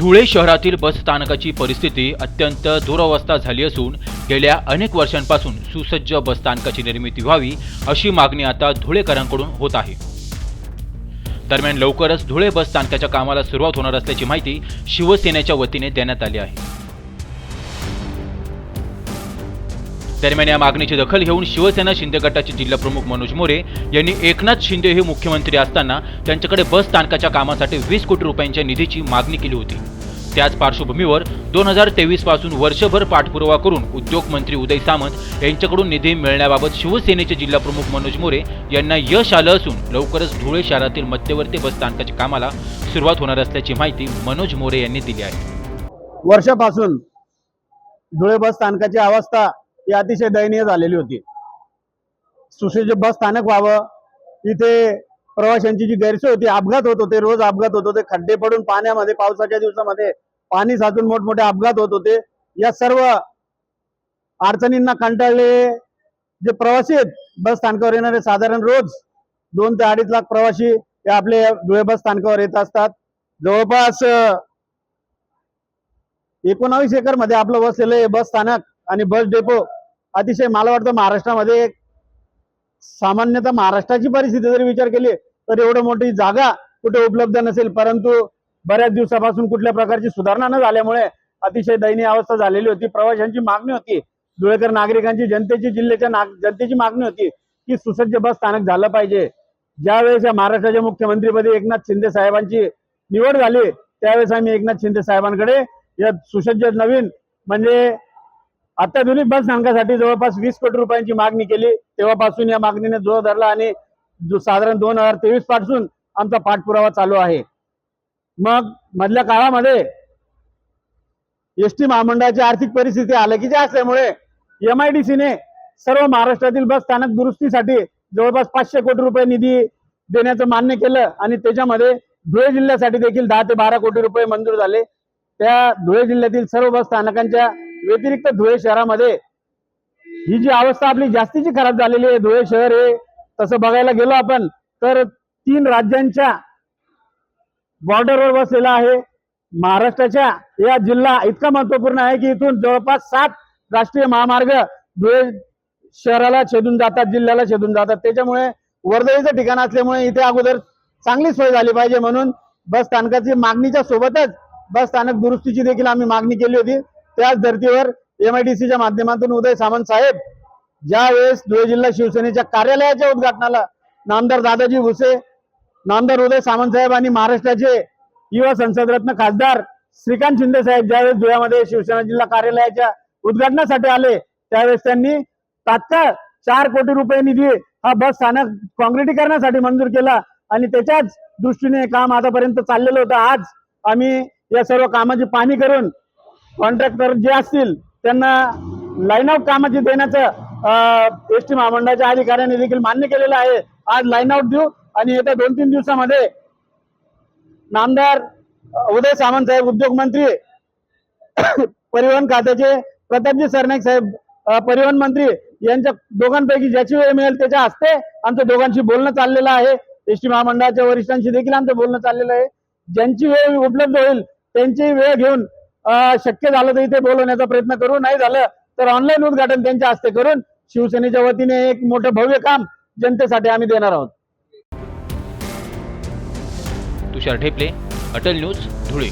धुळे शहरातील बस स्थानकाची परिस्थिती अत्यंत दुरवस्था झाली असून गेल्या अनेक वर्षांपासून सुसज्ज बस स्थानकाची निर्मिती व्हावी अशी मागणी आता धुळेकरांकडून होत आहे. दरम्यान लवकरच धुळे बस स्थानकाच्या कामाला सुरुवात होणार असल्याची माहिती शिवसेनेच्या वतीने देण्यात आली आहे. दरम्यान या मागणीची दखल घेऊन शिवसेना शिंदे गटाचे जिल्हाप्रमुख मनोज मोरे यांनी एकनाथ शिंदे हे मुख्यमंत्री असताना त्यांच्याकडे बस स्थानकाच्या कामासाठी वीस कोटी रुपयांच्या निधीची मागणी केली होती. त्याच पार्श्वभूमीवर दोन हजार तेवीसपासून वर्षभर पाठपुरावा करून उद्योग मंत्री उदय सामंत यांच्याकडून निधी मिळण्याबाबत शिवसेनेचे जिल्हाप्रमुख मनोज मोरे यांना यश आलं असून लवकरच धुळे शहरातील मध्यवर्ती बस स्थानकाच्या कामाला सुरुवात होणार असल्याची माहिती मनोज मोरे यांनी दिली आहे. वर्षापासून धुळे बस स्थानकाची अवस्था ही अतिशय दयनीय झालेली होती. सुसज्ज बस स्थानक व्हावं. इथे प्रवाशांची जी गैरसोय होती अपघात होत होते रोज अपघात होत होते. खड्डे पडून पाण्यामध्ये पावसाच्या दिवसामध्ये पाणी साचून मोठमोठे अपघात होत होते. या सर्व अडचणींना कंटाळले जे प्रवासी आहेत बस स्थानकावर येणारे साधारण रोज दोन ते अडीच लाख प्रवासी हे आपले धुळे बस स्थानकावर येत असतात. जवळपास एकोणावीस एकरमध्ये आपलं वसलेलं हे बस स्थानक आणि बस डेपो अतिशय मला वाटतं महाराष्ट्रामध्ये सामान्यतः महाराष्ट्राची परिस्थिती जर विचार केली तर एवढं मोठी जागा कुठे उपलब्ध नसेल. परंतु बऱ्याच दिवसापासून कुठल्या प्रकारची सुधारणा न झाल्यामुळे अतिशय दयनीय अवस्था झालेली होती. प्रवाशांची मागणी होती. धुळेकर नागरिकांची जनतेची जिल्ह्याच्या नाग जनतेची मागणी होती की सुसज्ज बस स्थानक झालं पाहिजे. ज्यावेळेस या महाराष्ट्राच्या मुख्यमंत्रीपदी एकनाथ शिंदे साहेबांची निवड झाली त्यावेळेस आम्ही एकनाथ शिंदे साहेबांकडे या सुसज्ज नवीन म्हणजे अत्याधुनिक बस स्थानकासाठी जवळपास वीस कोटी रुपयांची मागणी केली. तेव्हापासून या मागणीने जोर धरला आणि साधारण दोन हजार तेवीसपासून आमचा पाठपुरावा चालू आहे. मग मधल्या काळामध्ये एस टी महामंडळाची आर्थिक परिस्थिती आलकीची असल्यामुळे एम आय डी सीने सर्व महाराष्ट्रातील बस स्थानक दुरुस्तीसाठी जवळपास पाचशे कोटी रुपये निधी देण्याचं मान्य केलं आणि त्याच्यामध्ये धुळे जिल्ह्यासाठी देखील दहा ते बारा कोटी रुपये मंजूर झाले. त्या धुळे जिल्ह्यातील सर्व बस स्थानकांच्या व्यतिरिक्त धुळे शहरामध्ये ही जी अवस्था आपली जास्तीची खराब झालेली आहे धुळे शहर हे तसं बघायला गेलो आपण तर तीन राज्यांच्या बॉर्डरवर बसलेला आहे. महाराष्ट्राच्या या जिल्हा इतका महत्त्वपूर्ण आहे की इथून जवळपास सात राष्ट्रीय महामार्ग धुळे शहराला छेदून जातात जिल्ह्याला छेदून जातात. त्याच्यामुळे वर्दळीचं ठिकाण असल्यामुळे इथे अगोदर चांगली सोय झाली पाहिजे म्हणून बस स्थानकाची मागणीच्या सोबतच बस स्थानक दुरुस्तीची देखील आम्ही मागणी केली होती. त्याच धर्तीवर एमआयडीसीच्या माध्यमातून उदय सामंत साहेब ज्या वेळेस धुळे जिल्हा शिवसेनेच्या कार्यालयाच्या उद्घाटनाला नामदार दादाजी भुसे नामदार उदय सामंत साहेब आणि महाराष्ट्राचे युवा संसदरत्न खासदार श्रीकांत शिंदे साहेब ज्यावेळेस धुळ्यामध्ये शिवसेना जिल्हा कार्यालयाच्या उद्घाटनासाठी आले त्यावेळेस त्यांनी तात्काळ चार कोटी रुपये निधी हा बस स्थानक काँक्रिटीकरणासाठी मंजूर केला आणि त्याच्याच दृष्टीने काम आतापर्यंत चाललेलं होतं. आज आम्ही या सर्व कामाची पाहणी करून कॉन्ट्रॅक्टर जे असतील त्यांना लाईन आउट कामाची देण्याचं एस टी महामंडळाच्या अधिकाऱ्यांनी देखील मान्य केलेलं आहे. आज लाईन आउट देऊ आणि येत्या दोन तीन दिवसामध्ये नामदार उदय सामंत साहेब उद्योग मंत्री परिवहन खात्याचे प्रतापजी सरनाईक साहेब परिवहन मंत्री यांच्या दोघांपैकी ज्याची वेळ मिळेल त्याच्या हस्ते आमचं दोघांशी बोलणं चाललेलं आहे. एस टी महामंडळाच्या वरिष्ठांशी देखील आमचं बोलणं चाललेलं आहे. ज्यांची वेळ उपलब्ध होईल त्यांची वेळ घेऊन शक्य झालं तर इथे बोलवण्याचा प्रयत्न करू. नाही झालं तर ऑनलाईन उद्घाटन त्यांच्या हस्ते करून शिवसेनेच्या वतीने एक मोठं भव्य काम जनतेसाठी आम्ही देणार आहोत. तुषार ढेपले अटल न्यूज धुळे.